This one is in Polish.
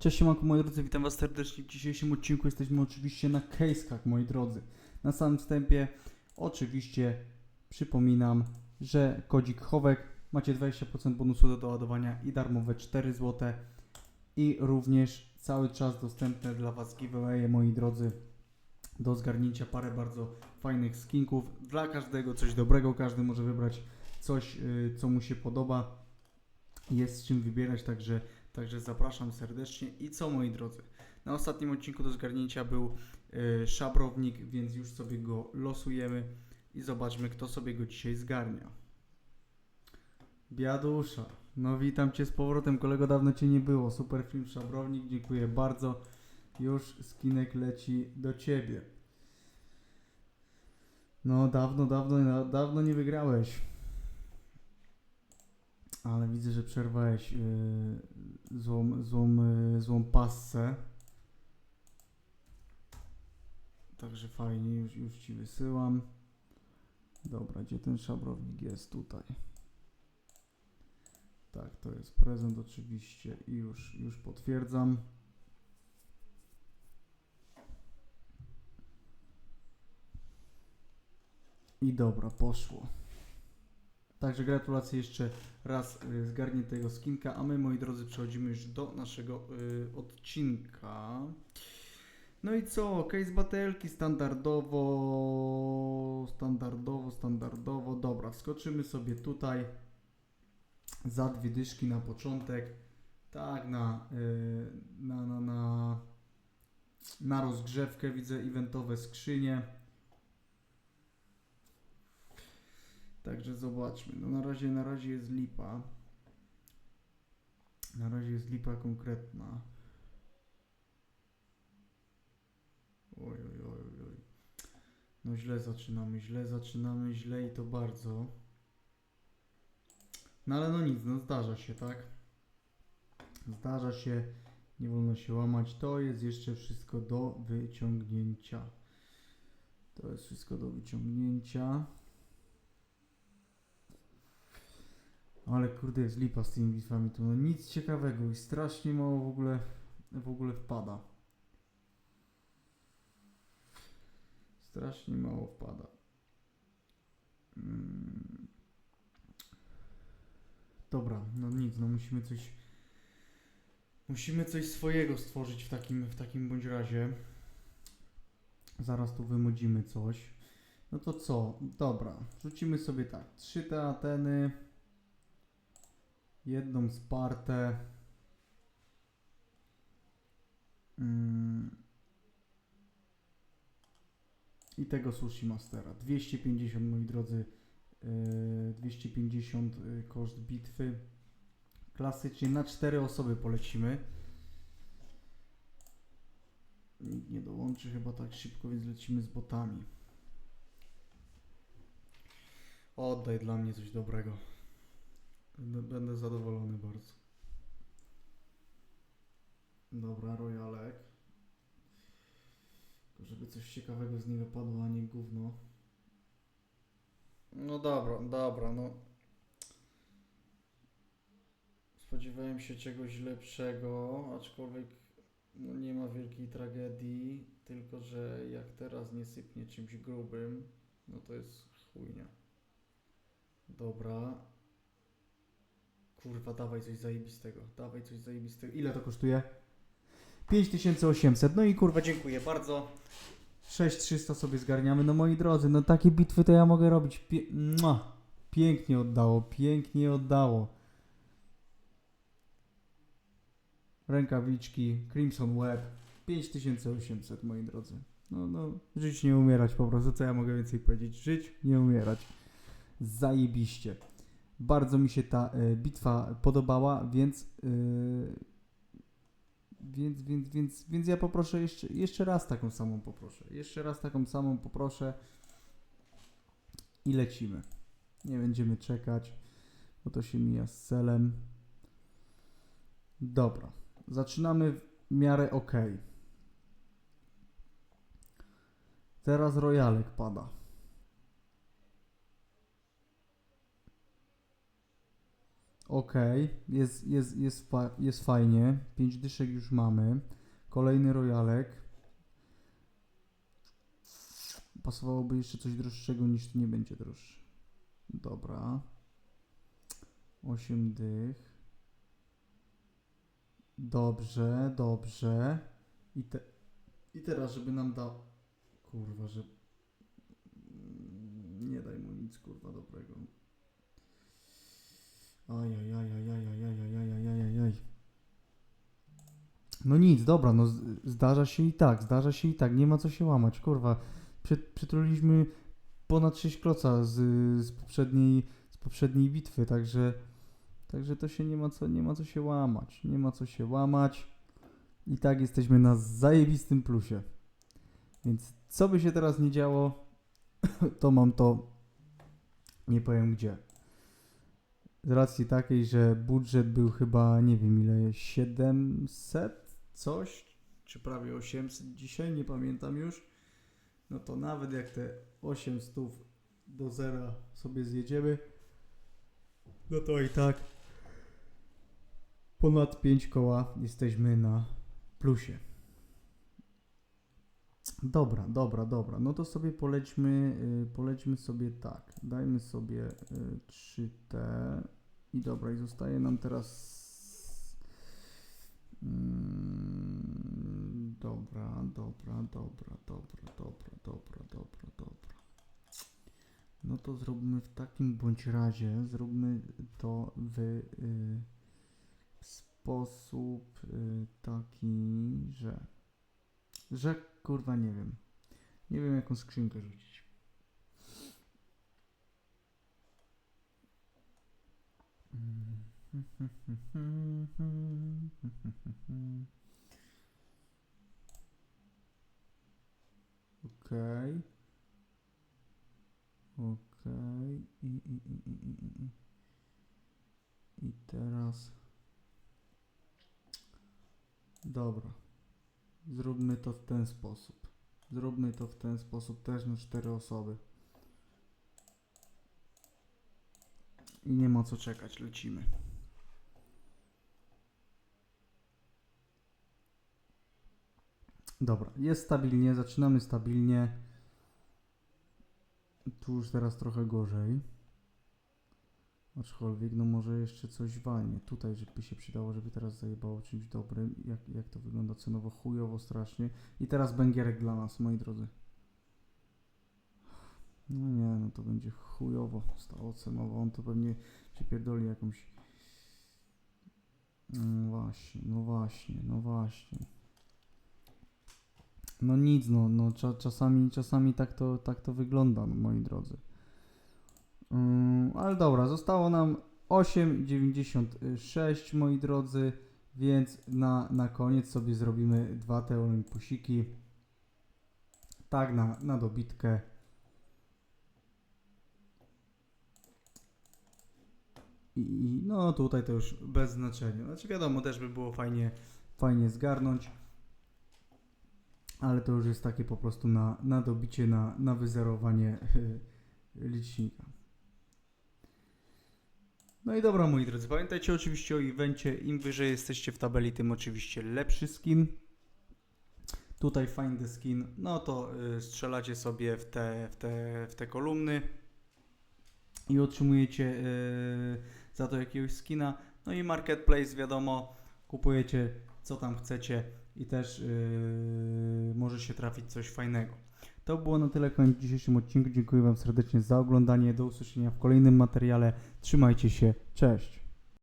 Cześć siemanko moi drodzy, witam was serdecznie. W dzisiejszym odcinku jesteśmy oczywiście na case'kach moi drodzy. Na samym wstępie oczywiście przypominam, że kodzik chowek macie 20% bonusu do doładowania i darmowe 4 zł i również cały czas dostępne dla was giveawaye moi drodzy do zgarnięcia parę bardzo fajnych skinków. Dla każdego coś dobrego, każdy może wybrać coś y, co mu się podoba. Jest z czym wybierać, także Także zapraszam serdecznie. I co moi drodzy? Na ostatnim odcinku do zgarnięcia był y, szabrownik, więc już sobie go losujemy i zobaczmy, kto sobie go dzisiaj zgarnia. Biadusza. No witam Cię z powrotem, kolego, dawno Cię nie było. Super film Szabrownik, dziękuję bardzo. Już skinek leci do Ciebie. No dawno, dawno, dawno nie wygrałeś. Ale widzę, że przerwałeś yy, złą, złą, yy, złą passę. Także fajnie, już, już ci wysyłam. Dobra, gdzie ten szabrownik jest? Tutaj. Tak, to jest prezent oczywiście i już, już potwierdzam. I dobra, poszło. Także gratulacje jeszcze raz y, zgarniętego skinka, a my moi drodzy przechodzimy już do naszego y, odcinka. No i co? Case batelki standardowo, standardowo, standardowo. Dobra, wskoczymy sobie tutaj za dwie dyszki na początek. Tak, na, y, na, na, na, na rozgrzewkę widzę eventowe skrzynie. Także zobaczmy. No na razie, na razie jest lipa. Na razie jest lipa konkretna. Oj, oj, oj, oj. No źle zaczynamy, źle zaczynamy, źle i to bardzo. No ale no nic, no zdarza się, tak? Zdarza się, nie wolno się łamać. To jest jeszcze wszystko do wyciągnięcia. To jest wszystko do wyciągnięcia. Ale kurde jest lipa z tymi bitwami tu. No nic ciekawego i strasznie mało w ogóle w ogóle wpada. Strasznie mało wpada. Mm. Dobra, no nic, no musimy coś musimy coś swojego stworzyć w takim w takim bądź razie. Zaraz tu wymodzimy coś. No to co? Dobra, rzucimy sobie tak. Trzy te Ateny jedną Spartę. Mm. I tego Sushi Mastera. 250 moi drodzy. Yy, 250 yy, koszt bitwy. Klasycznie na 4 osoby polecimy. Nikt nie dołączy chyba tak szybko, więc lecimy z botami. Oddaj dla mnie coś dobrego. Będę, będę zadowolony bardzo. Dobra, rojalek. Tylko żeby coś ciekawego z niego padło, a nie gówno. No dobra, dobra, no. Spodziewałem się czegoś lepszego, aczkolwiek no nie ma wielkiej tragedii, tylko że jak teraz nie sypnie czymś grubym, no to jest chujnia. Dobra, Kurwa, dawaj coś zajebistego. Dawaj coś zajebistego. Ile to kosztuje? 5800. No i kurwa, dziękuję bardzo. 6300 sobie zgarniamy. No moi drodzy, no takie bitwy to ja mogę robić. Pie. Pięknie oddało, pięknie oddało. Rękawiczki, Crimson Web. 5800, moi drodzy. No, no, żyć nie umierać po prostu. Co ja mogę więcej powiedzieć? Żyć, nie umierać. Zajebiście. Bardzo mi się ta y, bitwa podobała, więc, y, więc, więc, więc, więc ja poproszę jeszcze, jeszcze raz taką samą poproszę. Jeszcze raz taką samą poproszę i lecimy. Nie będziemy czekać, bo to się mija z celem. Dobra, zaczynamy w miarę ok. Teraz rojalek pada. Ok, jest, jest, jest, fa- jest fajnie. 5 dyszek już mamy. Kolejny rojalek. Pasowałoby jeszcze coś droższego niż to nie będzie droższy. Dobra. 8 dych. Dobrze, dobrze. I, te, I teraz, żeby nam dał. Kurwa, że. Mm, Nie daj mu nic, kurwa, dobrego. Ajajajajajajajajajajajaj. No nic, dobra, no zdarza się i tak, zdarza się i tak, nie ma co się łamać, kurwa. Przy, ponad 6 kloca z, poprzedniej, bitwy, także, także to się nie ma, co, nie ma co się łamać, nie ma co się łamać. I tak jesteśmy na zajebistym plusie. Więc co by się teraz nie działo, to mam to, nie powiem gdzie. Z racji takiej, że budżet był chyba, nie wiem ile, 700 coś, czy prawie 800 dzisiaj, nie pamiętam już. No to nawet jak te 800 do zera sobie zjedziemy, no to i tak ponad 5 koła jesteśmy na plusie. Dobra, dobra, dobra. No to sobie polećmy, y, polećmy sobie tak. Dajmy sobie y, 3T i dobra, i zostaje nam teraz mm, Dobra, dobra, dobra, dobra, dobra, dobra, dobra, dobra. No to zrobimy w takim bądź razie, zróbmy to w y, sposób y, taki, że, że kurwa nie wiem. Nie wiem jaką skrzynkę rzucić. Okej. Okej. I, i, i. I teraz. Dobra. Zróbmy to w ten sposób. Zróbmy to w ten sposób też na cztery osoby. I nie ma co czekać, lecimy. Dobra, jest stabilnie, zaczynamy stabilnie. Tu już teraz trochę gorzej. Aczkolwiek, no może jeszcze coś walnie. Tutaj, żeby się przydało, żeby teraz zajebało czymś dobrym. Jak, jak to wygląda cenowo? Chujowo strasznie. I teraz bęgierek dla nas, moi drodzy. No nie, no to będzie chujowo stało cenowo. On to pewnie przypierdoli jakąś... No właśnie, no właśnie, no właśnie. No nic, no, no cza, czasami, czasami tak to, tak to wygląda, no, moi drodzy. Ym, ale dobra, zostało nam 8,96 moi drodzy, więc na, na koniec sobie zrobimy dwa te olimpusiki. Tak, na, na dobitkę. I, I no tutaj to już bez znaczenia. Znaczy wiadomo, też by było fajnie, fajnie zgarnąć. Ale to już jest takie po prostu na, na dobicie, na, na wyzerowanie licznika. No i dobra, moi drodzy, pamiętajcie oczywiście o evencie. Im wyżej jesteście w tabeli, tym oczywiście lepszy skin. Tutaj find the skin, no to y, strzelacie sobie w te, w, te, w te kolumny i otrzymujecie y, za to jakiegoś skina. No i marketplace, wiadomo, kupujecie co tam chcecie i też y, może się trafić coś fajnego. To było na tyle w dzisiejszym odcinku. Dziękuję Wam serdecznie za oglądanie. Do usłyszenia w kolejnym materiale. Trzymajcie się. Cześć.